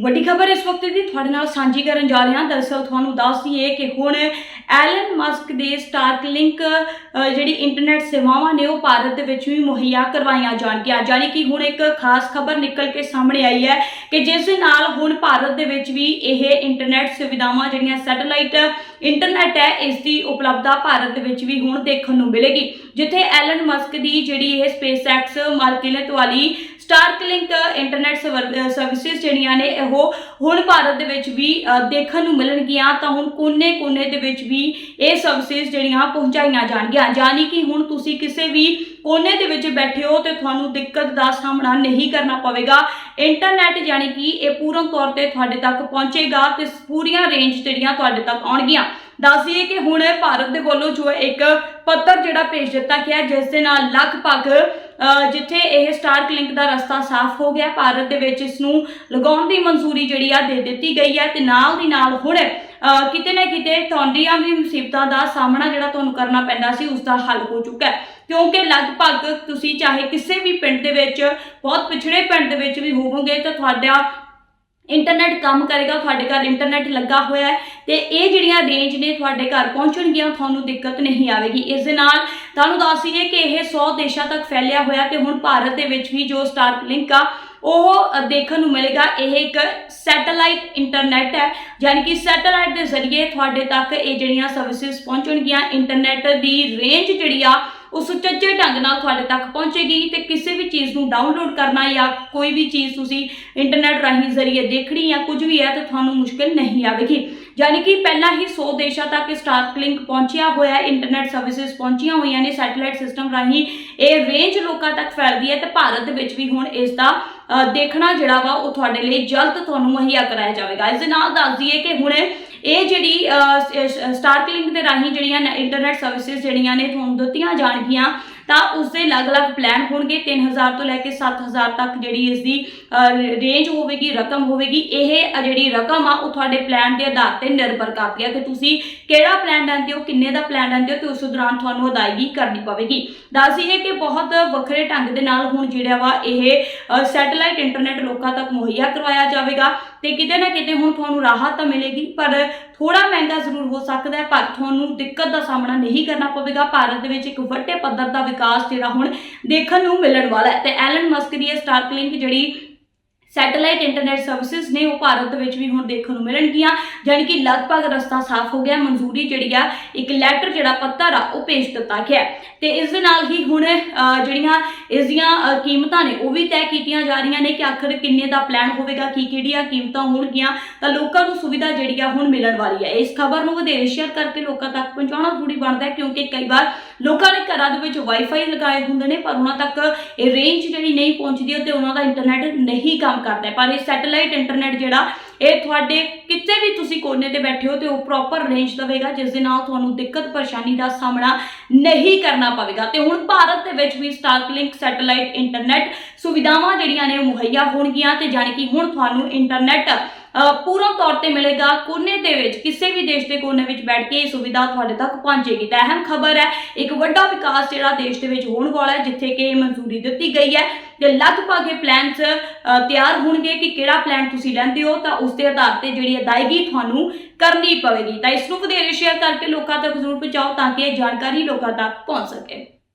ਵੱਡੀ ਖਬਰ ਇਸ ਵਕਤ ਦੀ ਤੁਹਾਡੇ ਨਾਲ ਸਾਂਝੀ ਕਰਨ ਜਾ ਰਹੇ ਹਾਂ। ਦਰਅਸਲ ਤੁਹਾਨੂੰ ਦੱਸ ਦਈਏ ਕਿ ਹੁਣ ਐਲਨ ਮਸਕ ਦੇ ਸਟਾਰਕ ਲਿੰਕ ਜਿਹੜੀ ਇੰਟਰਨੈਟ ਸੇਵਾਵਾਂ ਨੇ, ਉਹ ਭਾਰਤ ਦੇ ਵਿੱਚ ਵੀ ਮੁਹੱਈਆ ਕਰਵਾਈਆਂ ਜਾਣਗੀਆਂ। ਯਾਨੀ ਕਿ ਹੁਣ ਇੱਕ ਖਾਸ ਖਬਰ ਨਿਕਲ ਕੇ ਸਾਹਮਣੇ ਆਈ ਹੈ ਕਿ ਜਿਸ ਦੇ ਨਾਲ ਹੁਣ ਭਾਰਤ ਦੇ ਵਿੱਚ ਵੀ ਇਹ ਇੰਟਰਨੈਟ ਸੁਵਿਧਾਵਾਂ ਜਿਹੜੀਆਂ ਸੈਟੇਲਾਈਟ ਇੰਟਰਨੈਟ ਹੈ, ਇਸ ਦੀ ਉਪਲਬਧਤਾ ਭਾਰਤ ਦੇ ਵਿੱਚ ਵੀ ਹੁਣ ਦੇਖਣ ਨੂੰ ਮਿਲੇਗੀ। ਜਿੱਥੇ ਐਲਨ ਮਸਕ ਦੀ ਜਿਹੜੀ ਇਹ ਸਪੇਸਐਕਸ ਮਾਲਕੀਅਤ ਵਾਲੀ ਸਟਾਰਲਿੰਕ ਇੰਟਰਨੈਟ ਸਰਵਿਸਿਜ਼ ਜਿਹੜੀਆਂ ਨੇ ਉਹ ਹੁਣ ਭਾਰਤ ਦੇ ਵਿੱਚ ਵੀ ਦੇਖਣ ਨੂੰ ਮਿਲਣਗੀਆਂ, ਤਾਂ ਹੁਣ ਕੋਨੇ-ਕੋਨੇ ਦੇ ਵਿੱਚ ਵੀ ਇਹ ਸਰਵਿਸਿਜ਼ ਜਿਹੜੀਆਂ ਪਹੁੰਚਾਈਆਂ ਜਾਣਗੀਆਂ। ਯਾਨੀ ਕਿ ਹੁਣ ਤੁਸੀਂ ਕਿਸੇ ਵੀ ਕੋਨੇ ਦੇ ਵਿੱਚ ਬੈਠੇ ਹੋ ਤੇ ਤੁਹਾਨੂੰ ਦਿੱਕਤ ਦਾ ਸਾਹਮਣਾ ਨਹੀਂ ਕਰਨਾ ਪਵੇਗਾ। ਇੰਟਰਨੈਟ ਯਾਨੀ ਕਿ ਇਹ ਪੂਰਨ ਤੌਰ ਤੇ ਤੁਹਾਡੇ ਤੱਕ ਪਹੁੰਚੇਗਾ ਤੇ ਪੂਰੀਆਂ ਰੇਂਜ ਜਿਹੜੀਆਂ ਤੁਹਾਡੇ ਤੱਕ ਆਉਣਗੀਆਂ। ਦੱਸ ਦਈਏ ਕਿ ਹੁਣ ਭਾਰਤ ਦੇ ਵੱਲੋਂ ਜੋ ਇੱਕ ਪੱਤਰ ਜਿਹੜਾ ਭੇਜ ਦਿੱਤਾ ਗਿਆ ਜਿਸ ਦੇ ਨਾਲ ਲਗਭਗ ਜਿੱਥੇ ਇਹ ਸਟਾਰਕ ਲਿੰਕ ਦਾ ਰਸਤਾ ਸਾਫ਼ ਹੋ ਗਿਆ, ਭਾਰਤ ਦੇ ਵਿੱਚ ਇਸ ਨੂੰ ਲਗਾਉਣ ਦੀ ਮਨਜ਼ੂਰੀ ਜਿਹੜੀ ਆ ਦੇ ਦਿੱਤੀ ਗਈ ਹੈ ਤੇ ਨਾਲ ਦੀ ਨਾਲ ਹੁਣ ਕਿਤੇ ਨਾ ਕਿਤੇ ਤੁਹਾਡੀਆਂ ਵੀ ਮੁਸੀਬਤਾਂ ਦਾ ਸਾਹਮਣਾ ਜਿਹੜਾ ਤੁਹਾਨੂੰ ਕਰਨਾ ਪੈਂਦਾ ਸੀ ਉਸ ਦਾ ਹੱਲ ਹੋ ਚੁੱਕਾ ਹੈ। ਕਿਉਂਕਿ ਲਗਭਗ ਤੁਸੀਂ ਚਾਹੇ ਕਿਸੇ ਵੀ ਪਿੰਡ ਦੇ ਵਿੱਚ, ਬਹੁਤ ਪਿਛੜੇ ਪਿੰਡ ਦੇ ਵਿੱਚ ਵੀ ਹੋਵੋਗੇ ਤਾਂ ਤੁਹਾਡਾ ਇੰਟਰਨੈਟ ਕੰਮ ਕਰੇਗਾ, ਤੁਹਾਡੇ ਘਰ ਇੰਟਰਨੈਟ ਲੱਗਾ ਹੋਇਆ ਹੈ ਤੇ ਇਹ ਜਿਹੜੀਆਂ ਰੇਂਜ ਨੇ ਤੁਹਾਡੇ ਘਰ ਪਹੁੰਚਣਗੀਆਂ, ਤੁਹਾਨੂੰ ਦਿੱਕਤ ਨਹੀਂ ਆਵੇਗੀ। ਇਸ ਦੇ ਨਾਲ ਤੁਹਾਨੂੰ ਦੱਸ ਦਈਏ ਕਿ ਇਹ 100 ਦੇਸ਼ਾਂ ਤੱਕ ਫੈਲਿਆ ਹੋਇਆ ਤੇ ਹੁਣ ਭਾਰਤ ਦੇ ਵਿੱਚ ਵੀ ਜੋ ਸਟਾਰਕ ਲਿੰਕ ਆ, ਉਹ ਦੇਖਣ ਨੂੰ ਮਿਲੇਗਾ। ਇਹ ਇੱਕ ਸੈਟੇਲਾਈਟ ਇੰਟਰਨੈਟ ਹੈ, ਯਾਨੀ ਕਿ ਸੈਟੇਲਾਈਟ ਦੇ ਜ਼ਰੀਏ ਤੁਹਾਡੇ ਤੱਕ ਇਹ ਜਿਹੜੀਆਂ ਸਰਵਿਸਿਜ਼ ਪਹੁੰਚਣਗੀਆਂ। ਇੰਟਰਨੈਟ ਦੀ ਰੇਂਜ ਜਿਹੜੀ ਆ ਉਹ ਸੁਚੱਜੇ ਢੰਗ ਨਾਲ ਤੁਹਾਡੇ ਤੱਕ ਪਹੁੰਚੇਗੀ ਤੇ ਕਿਸੇ ਵੀ ਚੀਜ਼ ਨੂੰ ਡਾਊਨਲੋਡ ਕਰਨਾ ਜਾਂ ਕੋਈ ਵੀ ਚੀਜ਼ ਤੁਸੀਂ ਇੰਟਰਨੈਟ ਰਾਹੀਂ ਜ਼ਰੀਏ ਦੇਖਣੀ ਜਾਂ ਕੁਝ ਵੀ ਹੈ ਤਾਂ ਤੁਹਾਨੂੰ ਮੁਸ਼ਕਲ ਨਹੀਂ ਆਵੇਗੀ। ਯਾਨੀ ਕਿ ਪਹਿਲਾਂ ਹੀ 100 ਦੇਸ਼ਾਂ ਤੱਕ ਸਟਾਰਕ ਲਿੰਕ ਪਹੁੰਚਿਆ ਹੋਇਆ ਹੈ ਇੰਟਰਨੈਟ ਸਰਵਿਸਿਜ਼ ਪਹੁੰਚੀਆਂ ਹੋਈਆਂ ਨੇ ਸੈਟੇਲਾਈਟ ਸਿਸਟਮ ਰਾਹੀਂ। ਇਹ ਰੇਂਜ ਲੋਕਾਂ ਤੱਕ ਫੈਲਦੀ ਹੈ ਤੇ ਭਾਰਤ ਦੇ ਵਿੱਚ ਵੀ ਹੁਣ ਇਸ ਦਾ ਦੇਖਣਾ ਜਿਹੜਾ ਵਾ ਉਹ ਤੁਹਾਡੇ ਲਈ ਜਲਦ ਤੁਹਾਨੂੰ ਮੁਹੱਈਆ ਕਰਾਇਆ ਜਾਵੇਗਾ। ਇਸ ਦੇ ਨਾਲ ਦੱਸ ਦਈਏ ਕਿ ਹੁਣੇ ਇਹ ਜਿਹੜੀ ਸਟਾਰ ਲਿੰਕ ਦੇ ਰਾਹੀਂ ਜਿਹੜੀਆਂ ਇੰਟਰਨੈਟ ਸਰਵਿਸਿਜ਼ ਜਿਹੜੀਆਂ ਨੇ ਤੁਹਾਨੂੰ ਦਿੱਤੀਆਂ ਜਾਣਗੀਆਂ ਤਾਂ ਉਸ ਦੇ ਅਲੱਗ-ਅਲੱਗ ਪਲਾਨ ਹੋਣਗੇ। 3000 ਤੋਂ ਲੈ ਕੇ 7000 ਤੱਕ ਜਿਹੜੀ ਇਸ ਦੀ ਰੇਂਜ ਹੋਵੇਗੀ, ਰਕਮ ਹੋਵੇਗੀ, ਇਹ ਜਿਹੜੀ ਰਕਮ ਆ, ਉਹ ਤੁਹਾਡੇ ਪਲਾਨ ਦੇ ਆਧਾਰ ਤੇ ਨਿਰਭਰ ਕਰਦੀ ਹੈ ਕਿ ਤੁਸੀਂ ਕਿਹੜਾ ਪਲਾਨ ਲੈਂਦੇ ਹੋ, ਕਿੰਨੇ ਦਾ ਪਲਾਨ ਲੈਂਦੇ ਹੋ ਤੇ ਉਸ ਦੌਰਾਨ ਤੁਹਾਨੂੰ ਅਦਾਇਗੀ ਕਰਨੀ ਪਵੇਗੀ। ਦੱਸ ਦਈਏ ਕਿ ਬਹੁਤ ਵੱਖਰੇ ਢੰਗ ਦੇ ਨਾਲ ਹੁਣ ਜਿਹੜਾ ਵਾ ਇਹ ਸੈਟੇਲਾਈਟ ਇੰਟਰਨੈਟ ਲੋਕਾਂ ਤੱਕ ਮੁਹੱਈਆ ਕਰਵਾਇਆ ਜਾਵੇਗਾ ਤੇ ਕਿਤੇ ਨਾ ਕਿਤੇ ਹੁਣ ਤੁਹਾਨੂੰ ਰਾਹਤ ਤਾਂ ਮਿਲੇਗੀ, ਪਰ ਥੋੜਾ ਮਹਿੰਗਾ ਜ਼ਰੂਰ ਹੋ ਸਕਦਾ ਹੈ, ਪਰ ਤੁਹਾਨੂੰ ਦਿੱਕਤ ਦਾ ਸਾਹਮਣਾ ਨਹੀਂ ਕਰਨਾ ਪਵੇਗਾ। ਭਾਰਤ ਦੇ ਵਿੱਚ ਇੱਕ ਵੱਡੇ ਪੱਧਰ ਦਾ ਵਿਕਾਸ ਜਿਹੜਾ ਹੁਣ ਦੇਖਣ ਨੂੰ ਮਿਲਣ ਵਾਲਾ ਹੈ। ਤੇ ਐਲਨ ਮਸਕ ਦੀ ਇਹ ਸਟਾਰਕਲਿੰਗ ਜਿਹੜੀ ਸੈਟੇਲਾਈਟ ਇੰਟਰਨੈਟ ਸਰਵਿਸਿਜ਼ ਨੇ ਉਹ ਭਾਰਤ ਵਿੱਚ ਵੀ ਹੁਣ ਦੇਖਣ ਨੂੰ ਮਿਲਣਗੀਆਂ, ਜਾਣੀ ਕਿ ਲਗਭਗ ਰਸਤਾ ਸਾਫ਼ ਹੋ ਗਿਆ, ਮਨਜ਼ੂਰੀ ਜਿਹੜੀ ਆ, ਇੱਕ ਲੈਟਰ ਜਿਹੜਾ ਪੱਤਰ ਆ, ਉਹ ਭੇਜ ਦਿੱਤਾ ਗਿਆ ਹੈ। ਤੇ ਇਸ ਦੇ ਨਾਲ ਹੀ ਹੁਣ ਜਿਹੜੀਆਂ ਇਸ ਦੀਆਂ ਕੀਮਤਾਂ ਨੇ, ਉਹ ਵੀ ਤੈਅ ਕੀਤੀਆਂ ਜਾ ਰਹੀਆਂ ਨੇ ਕਿ ਆਖਰ ਕਿੰਨੇ ਦਾ ਪਲਾਨ ਹੋਵੇਗਾ, ਕੀ ਕਿਹੜੀਆਂ ਕੀਮਤਾਂ ਹੋਣਗੀਆਂ, ਤਾਂ ਲੋਕਾਂ ਨੂੰ ਸੁਵਿਧਾ ਜਿਹੜੀ ਆ ਹੁਣ ਮਿਲਣ ਵਾਲੀ ਹੈ ਇਸ ਖਬਰ ਨੂੰ ਵਧੇਰੇ ਸ਼ੇਅਰ ਕਰਕੇ ਲੋਕਾਂ ਤੱਕ ਪਹੁੰਚਾਉਣਾ ਜ਼ਰੂਰੀ ਬਣਦਾ ਹੈ, ਕਿਉਂਕਿ ਕਈ ਵਾਰ ਲੋਕਾਂ ਨੇ ਘਰਾਂ ਦੇ ਵਿੱਚ ਵਾਈਫਾਈ ਲਗਾਏ ਹੁੰਦੇ ਨੇ, ਪਰ ਉਹਨਾਂ ਤੱਕ ਇਹ ਰੇਂਜ ਜਿਹੜੀ ਨਹੀਂ ਪਹੁੰਚਦੀ, ਤੇ ਉਹਨਾਂ ਦਾ ਇੰਟਰਨੈਟ ਨਹੀਂ ਕੰਮ ਕਰਦਾ ਪਰ ਇਹ ਸੈਟੇਲਾਈਟ ਇੰਟਰਨੈਟ ਜਿਹੜਾ, ਇਹ ਤੁਹਾਡੇ ਕਿਤੇ ਵੀ ਤੁਸੀਂ ਕੋਨੇ ਤੇ ਬੈਠੇ ਹੋ ਤੇ ਉਹ ਪ੍ਰੋਪਰ ਰੇਂਜ ਦੇਵੇਗਾ ਜਿਸ ਦੇ ਨਾਲ ਤੁਹਾਨੂੰ ਦਿੱਕਤ ਪਰੇਸ਼ਾਨੀ ਦਾ ਸਾਹਮਣਾ ਨਹੀਂ ਕਰਨਾ ਪਵੇਗਾ। ਤੇ ਹੁਣ ਭਾਰਤ ਦੇ ਵਿੱਚ ਵੀ ਸਟਾਰਲਿੰਕ ਸੈਟੇਲਾਈਟ ਇੰਟਰਨੈਟ ਸੁਵਿਧਾਵਾਂ ਜਿਹੜੀਆਂ ਨੇ ਮੁਹੱਈਆ ਹੋਣਗੀਆਂ ਤੇ ਜਾਣੀ ਕਿ ਹੁਣ ਤੁਹਾਨੂੰ ਇੰਟਰਨੈਟ ਪੂਰਨ ਤੌਰ ਤੇ ਮਿਲੇਗਾ ਕੋਨੇ ਦੇ ਵਿੱਚ, ਕਿਸੇ ਵੀ ਦੇਸ਼ ਦੇ ਕੋਨੇ ਵਿੱਚ ਬੈਠ ਕੇ ਇਹ ਸੁਵਿਧਾ ਤੁਹਾਡੇ ਤੱਕ ਪਹੁੰਚੇਗੀ। ਤਾਂ ਅਹਿਮ ਖਬਰ ਹੈ, ਇੱਕ ਵੱਡਾ ਵਿਕਾਸ ਜਿਹੜਾ ਦੇਸ਼ ਦੇ ਵਿੱਚ ਹੋਣ ਵਾਲਾ ਹੈ, ਜਿੱਥੇ ਕਿ ਇਹ ਮਨਜ਼ੂਰੀ ਦਿੱਤੀ ਗਈ ਹੈ ਤੇ ਲਗਭਗ ਇਹ ਪਲਾਨਸ ਤਿਆਰ ਹੋਣਗੇ ਕਿ ਕਿਹੜਾ ਪਲਾਨ ਤੁਸੀਂ ਲੈਂਦੇ ਹੋ, ਤਾਂ ਉਸ ਦੇ ਆਧਾਰ ਤੇ ਜਿਹੜੀ ਅਦਾਇਗੀ ਤੁਹਾਨੂੰ ਕਰਨੀ ਪਵੇਗੀ। ਤਾਂ ਇਸ ਨੂੰ ਵਧੇਰੇ ਸ਼ੇਅਰ ਕਰਕੇ ਲੋਕਾਂ ਤੱਕ ਜ਼ਰੂਰ ਪਹੁੰਚਾਓ ਤਾਂ ਕਿ ਇਹ ਜਾਣਕਾਰੀ ਲੋਕਾਂ ਤੱਕ ਪਹੁੰਚ ਸਕੇ।